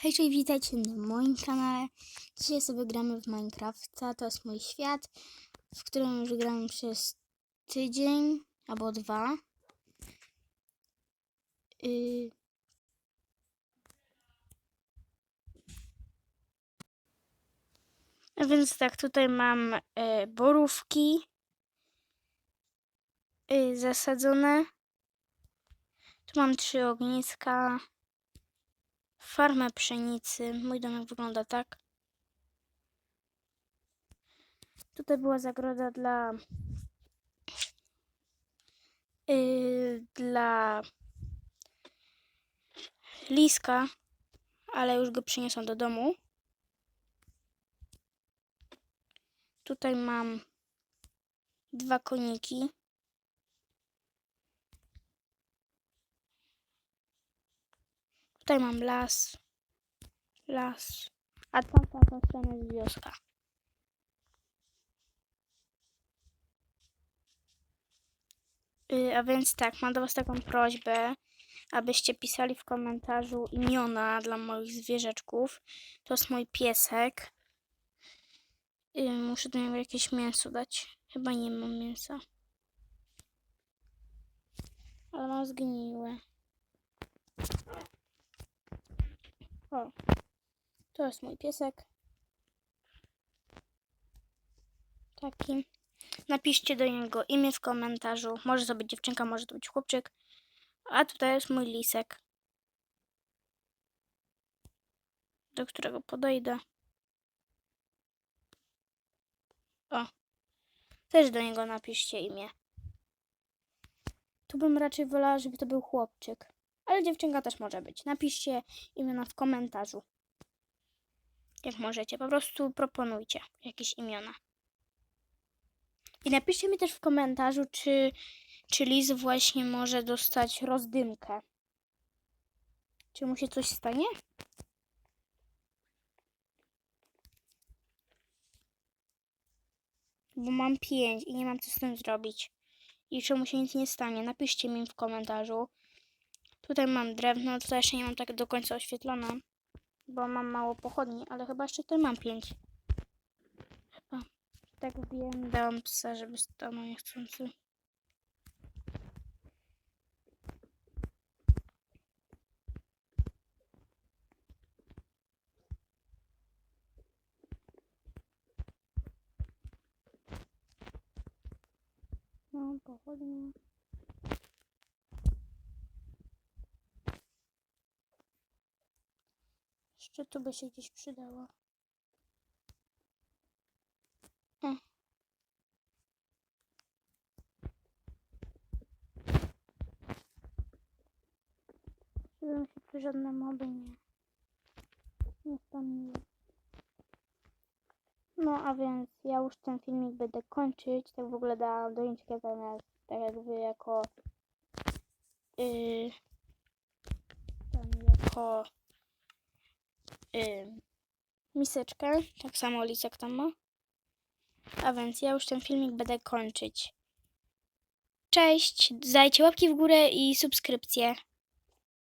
Hej, cześć, witajcie na moim kanale. Dzisiaj sobie gramy w Minecrafta. To jest mój świat, w którym już gram przez tydzień albo dwa. A więc tak, tutaj mam e, borówki e, zasadzone. Tu mam trzy ogniska farmę pszenicy. Mój domek wygląda tak. Tutaj była zagroda dla yy, dla liska, ale już go przyniosłam do domu. Tutaj mam dwa koniki. Tutaj mam las. Las. A tamta ta strona jest wioska. Yy, a więc tak, mam do Was taką prośbę, abyście pisali w komentarzu imiona dla moich zwierzeczków. To jest mój piesek. Yy, muszę do niego jakieś mięso dać. Chyba nie mam mięsa. Ale mam zgniłe. O, to jest mój piesek. Taki. Napiszcie do niego imię w komentarzu. Może to być dziewczynka, może to być chłopczyk. A tutaj jest mój lisek. Do którego podejdę. O. Też do niego napiszcie imię. Tu bym raczej wolała, żeby to był chłopczyk. Ale dziewczynka też może być. Napiszcie imiona w komentarzu. Jak możecie. Po prostu proponujcie jakieś imiona. I napiszcie mi też w komentarzu, czy, czy Liz właśnie może dostać rozdymkę. Czy mu się coś stanie? Bo mam pięć i nie mam co z tym zrobić. I czy mu się nic nie stanie? Napiszcie mi w komentarzu. Tutaj mam drewno, tutaj jeszcze nie mam tak do końca oświetlone, bo mam mało pochodni, ale chyba jeszcze tutaj mam pięć. Chyba. Tak wiem, dałam psa, żeby stanął niechcący. Mam pochodnie. Jeszcze tu by się gdzieś przydało. O. Żeby mi się tu żadne moby nie... Nie staniły. No a więc ja już ten filmik będę kończyć. Tak w ogóle dałam doniczkę zamiast tak jakby jako... Yy, tam jako y, miseczkę. Tak samo Lisek tam ma. A więc ja już ten filmik będę kończyć. Cześć! Dajcie łapki w górę i subskrypcję.